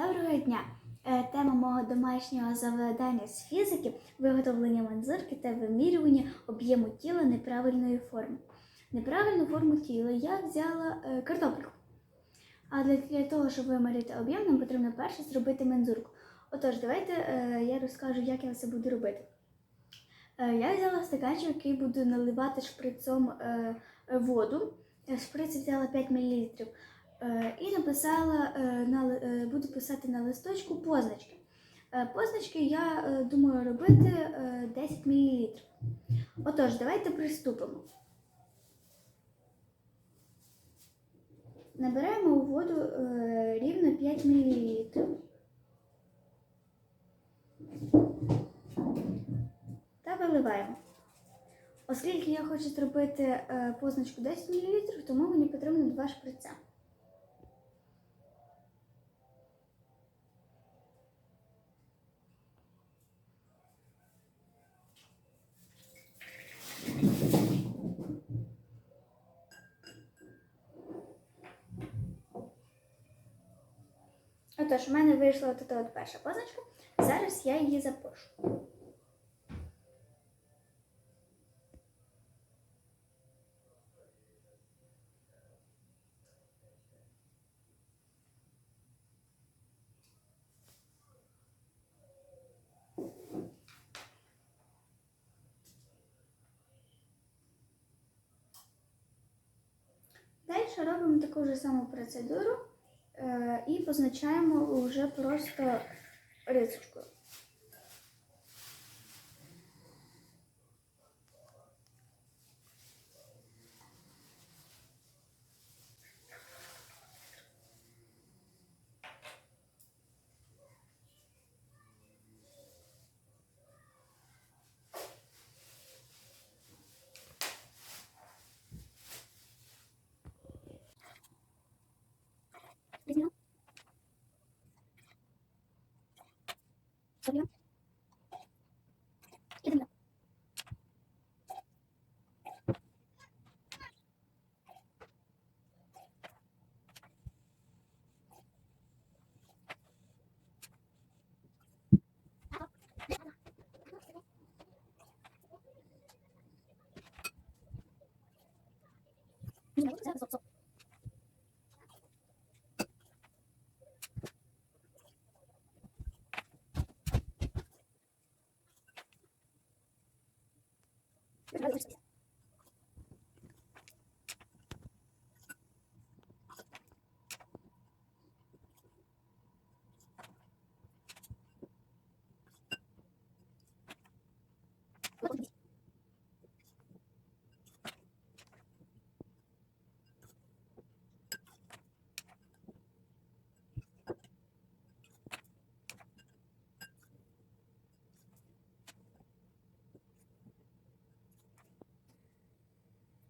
Доброго дня! Е, Тема мого домашнього завдання з фізики виготовлення манзурки та вимірювання об'єму тіла неправильної форми. Неправильну форму тіла я взяла е, картопельку. А для, того, щоб виміряти об'єм, нам потрібно перше зробити мензурку. Отож, давайте е, я розкажу, як я це буду робити. Я взяла стаканчик, який буду наливати шприцом воду. Шприц взяла 5 мл. Е, і написала, е, на, е, буду писати на листочку позначки. Позначки я думаю робити е, 10 мл. Отож, давайте приступимо. Набираємо у воду рівно 5 мл. Та виливаємо. Оскільки я хочу зробити позначку 10 мл, тому мені потрібно 2 шприця. Отож, у мене вийшла от от перша позначка. Зараз я її запишу. Далі робимо таку ж саму процедуру і позначаємо вже просто рисочкою. Salut.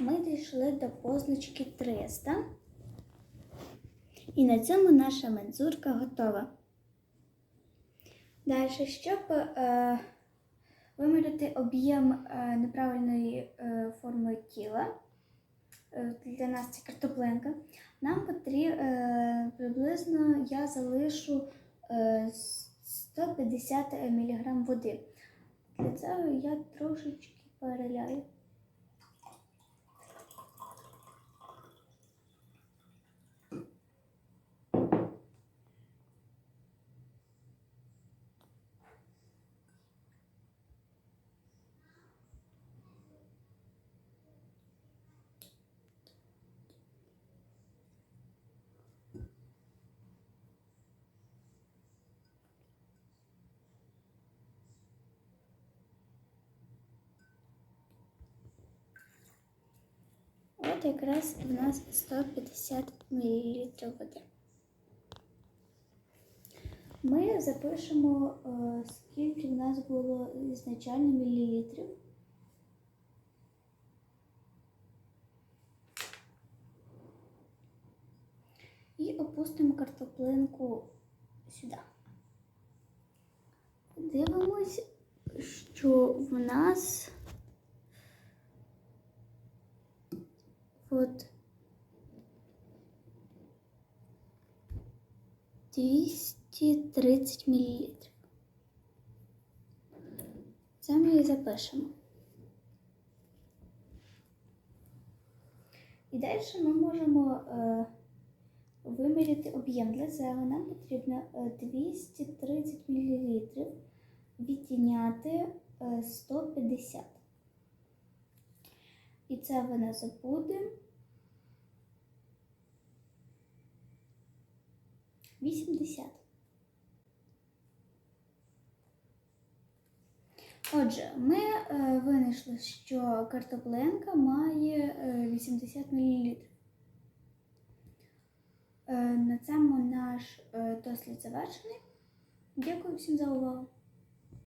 Ми дійшли до позначки 300. І на цьому наша мензурка готова. Далі, щоб е, виміряти об'єм е, неправильної е, форми тіла. Е, Для нас це картопленка. Нам потрібно приблизно я залишу е, 150 мг води. Для цього я трошечки переляю. От якраз у нас 150 мл води. Ми запишемо, е, скільки в нас було ізначально мілілітрів. І опустимо картоплинку сюди. Дивимось, що в нас от 230 мл. Це ми і запишемо. І далі ми можемо е, виміряти об'єм. Для цього нам потрібно е, 230 мл відняти е, 150. І це в нас буде 80. Отже, ми е, винайшли, що картопленка має е, 80 мл. Е, на цьому наш е, дослід завершений. Дякую всім за увагу.